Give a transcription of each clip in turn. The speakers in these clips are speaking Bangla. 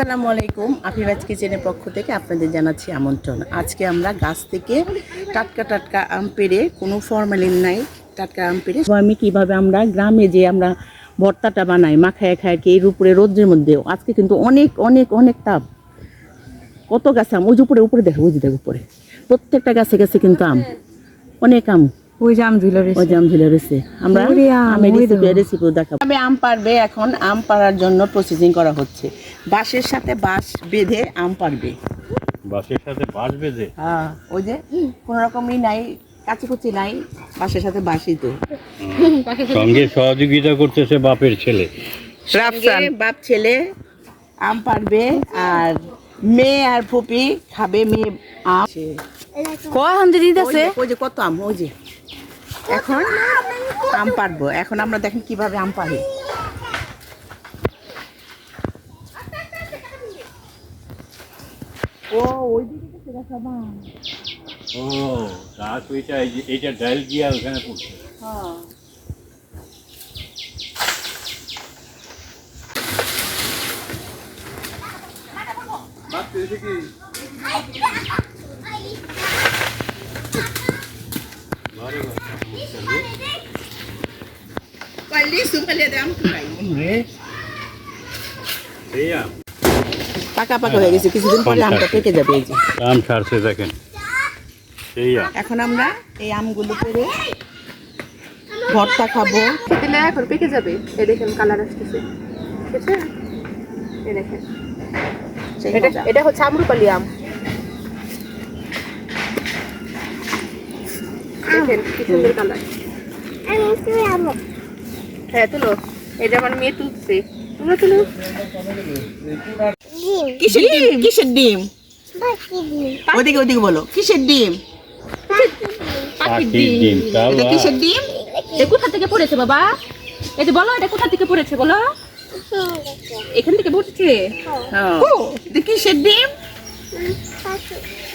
আসসালামু আলাইকুম আফিরাজ কিচেনের পক্ষ থেকে আপনাদের জানাচ্ছি আমন্ত্রণ। আজকে আমরা গাছ থেকে টাটকা টাটকা আম পেড়ে, কোনো ফরমালিন নাই, টাটকা আম পেড়ে। আমি কীভাবে আমরা গ্রামে যে আমরা ভর্তাটা বানাই, মাখায় খায় কি এর উপরে রোদ্রের মধ্যে আজকে কিন্তু অনেক অনেক অনেক তাপ। কত গাছ আম? ওই উপরে উপরে দেখো, ওই দেখো উপরে। প্রত্যেকটা গাছে গাছে কিন্তু আম, অনেক আম। ওই যে আম ঝুলে রয়েছে ওই যে আম ঝুলে রয়েছে আমরা ওরে আম, আমের ওই রেসিপি রেসিপি দেখাবো। তবে আম পারবে এখন আম পাড়ার জন্য প্রসেসিং করা হচ্ছে। বাঁশের সাথে বাঁশ বেঁধে আম পারবে বাসের সাথে বাস বেঁধে? হ্যাঁ ওই যে কোনো রকমই নাই কাচিকুচি নাই বাঁশের সাথে বাঁশই তো। সঙ্গে সহযোগিতা করতেছে বাপের ছেলে। বাপ ছেলে আম পারবে আর মেয়ে আর ফুপি খাবে মেয়ে আম। ওই যে কত আম ওই যে। এখন আম পারব এখন আমরা দেখেন কীভাবে আম পারি ও ওই দিকে। ও গাছ ওইটা এইটা ডাল গিয়া ওখানে পড়ছে। হ্যাঁ। পাকা পাকা হয়ে গেছে কিছুদিন পরে আমটা পেকে যাবে এই যে। আম ছাড়ছে দেখেন। এখন আমরা এই আমগুলো করে ভর্তা খাব। দিলে এখন পেকে যাবে। এই দেখেন কালার আসতেছে। ঠিক আছে এই দেখেন। এটা এটা হচ্ছে আমরুপালি আম। দেখেন কি সুন্দর কালার। হ্যাঁ তুলো। এটা আমার মেয়ে তুলছে। তোমরা তুলো। কিসের ডিম? কিসের ডিম? ওদিকে ওদিকে বলো। কিসের ডিম? পাখির ডিম। এটা কিসের ডিম? এটা কোথা থেকে পড়েছে বাবা? এই যে বলো এটা কোথা থেকে পড়েছে বলো? এখান থেকে পড়েছে? হ্যাঁ। কিসের ডিম?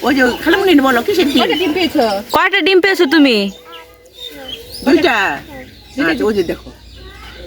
ওই যে খালামুনি বলো কিসের ডিম? কয়টা ডিম পেয়েছ? কয়টা ডিম পেয়েছ তুমি? দুইটা? আচ্ছা ওই যে দেখো।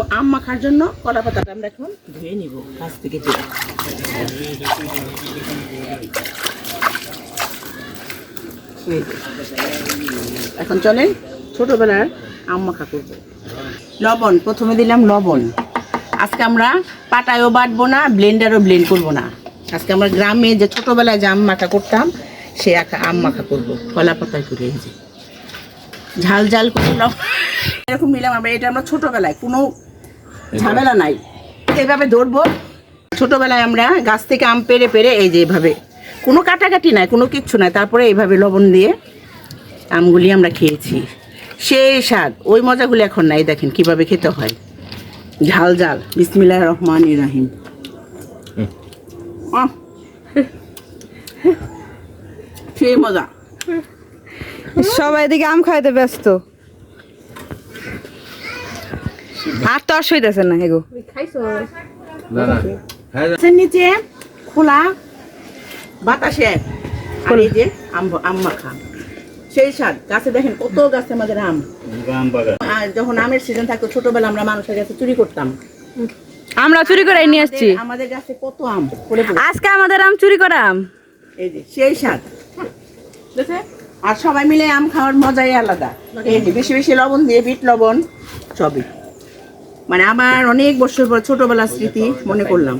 আম- মাখার জন্য, কলা পাতাটা আমরা এখন ধুয়ে নিব গাছ থেকে যে, এখন চলেন ছোটবেলার আম মাখা করব। লবণ, প্রথমে দিলাম লবণ। আজকে আমরা পাটায়ও বাটবো না, ব্লেন্ডারও ব্লেন্ড করব না। আজকে আমরা গ্রামে যে ছোটবেলায় যে আম মাখা করতাম, সে আখা- আম মাখা করব, কলা পাতায় করে ঝাল ঝাল করে লবণ এরকম নিলাম আমরা, এটা আমরা ছোটবেলায় কোনো ঝামেলা নাই। এভাবে ধরবো। ছোটবেলায় আমরা গাছ থেকে আম পেরে পেরে এই যে এভাবে কোনো কাটাকাটি নাই কোনো কিচ্ছু নাই। তারপরে এইভাবে লবণ দিয়ে আমগুলি আমরা খেয়েছি। সেই স্বাদ ওই মজাগুলি এখন নাই দেখেন কীভাবে খেতে হয়। ঝাল ঝাল। বিসমিল্লাহ রহমান ইরাহিম। সেই মজা। সবাই এদিকে আম খাইতে ব্যস্ত। আর তো অসুবিধা না এগো। খাইছো নিচে খোলা বাতাসে আর। এই যে আম আম মাখা। সেই স্বাদ। গাছে দেখেন কত গাছে আমাদের আম। আম বাগান। আর যখন আমের সিজন থাকতো ছোটবেলা আমরা মানুষের কাছে চুরি করতাম। আমরা চুরি করে নিয়ে আসছি। আমাদের- গাছে কত আম পড়ে পড়ে। আজকে আমাদের আম চুরি করা আম। এই যে সেই স্বাদ? আর সবাই মিলে আম খাওয়ার মজাই আলাদা। এই যে বেশি বেশি লবণ দিয়ে বিট লবণ সবই। মানে আমার অনেক বছর পর ছোটবেলার স্মৃতি মনে করলাম।